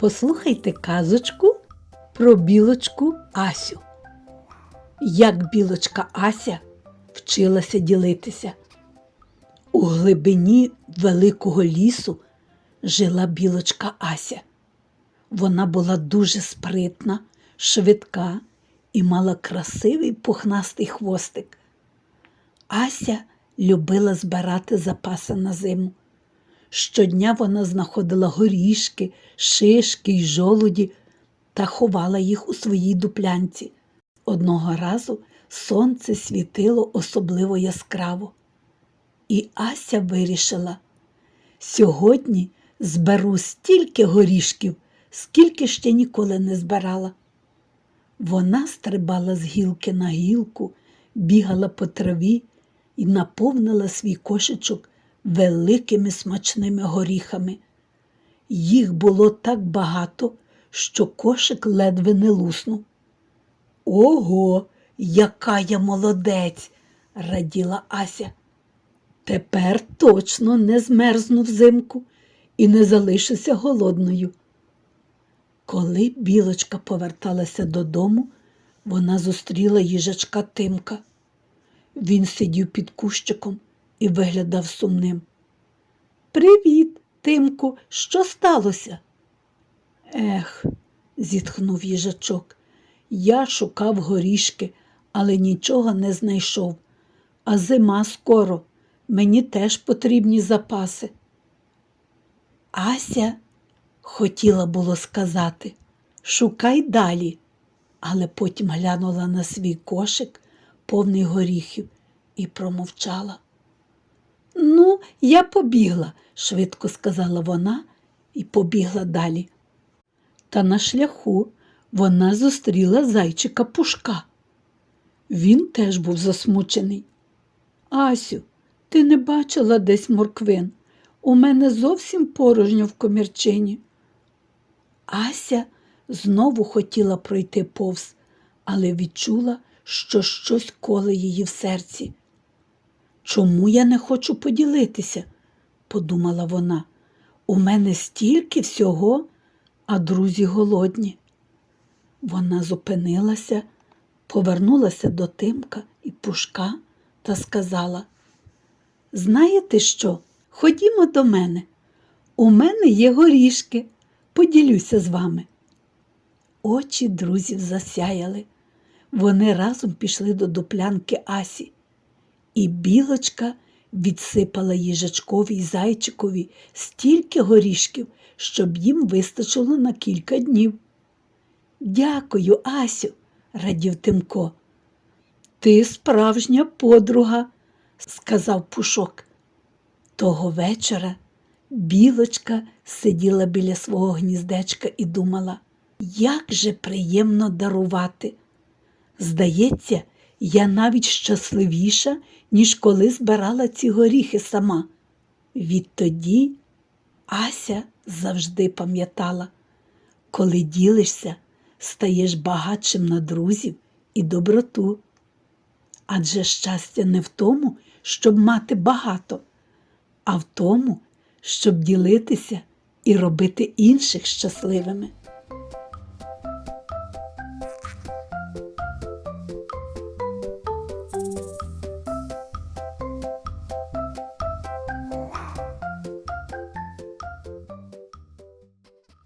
Послухайте казочку про білочку Асю. Як білочка Ася вчилася ділитися. У глибині великого лісу жила білочка Ася. Вона була дуже спритна, швидка і мала красивий пухнастий хвостик. Ася любила збирати запаси на зиму. Щодня вона знаходила горішки, шишки й жолуді та ховала їх у своїй дуплянці. Одного разу сонце світило особливо яскраво. І Ася вирішила, сьогодні зберу стільки горішків, скільки ще ніколи не збирала. Вона стрибала з гілки на гілку, бігала по траві і наповнила свій кошечок великими смачними горіхами. Їх було так багато, що кошик ледве не луснув. Ого, яка я молодець, раділа Ася. Тепер точно не змерзну взимку і не залишуся голодною. Коли білочка поверталася додому, вона зустріла їжачка Тимка. Він сидів під кущиком і виглядав сумним. Привіт, Тимку, що сталося? Ех, зітхнув їжачок. Я шукав горішки, але нічого не знайшов. А зима скоро, мені теж потрібні запаси. Ася хотіла було сказати шукай далі, але потім глянула на свій кошик, повний горіхів, і промовчала. Ну, я побігла, швидко сказала вона і побігла далі. Та на шляху вона зустріла зайчика пушка. Він теж був засмучений. Асю, ти не бачила десь морквин? У мене зовсім порожньо в комірчині. Ася знову хотіла пройти повз, але відчула, що щось коле її в серці. Чому я не хочу поділитися? подумала вона. У мене стільки всього, а друзі голодні. Вона зупинилася, повернулася до Тимка і Пушка та сказала: Знаєте що? Ходімо до мене. У мене є горішки, поділюся з вами. Очі друзів засяяли. Вони разом пішли до дуплянки Асі, і білочка відсипала їжачкові й зайчикові стільки горішків, щоб їм вистачило на кілька днів. Дякую, Асю, радів Тимко. Ти справжня подруга, сказав Пушок. Того вечора білочка сиділа біля свого гніздечка і думала, як же приємно дарувати. Здається, я навіть щасливіша, ніж коли збирала ці горіхи сама. Відтоді Ася завжди пам'ятала, коли ділишся, стаєш багатшим на друзів і доброту. Адже щастя не в тому, щоб мати багато, а в тому, щоб ділитися і робити інших щасливими.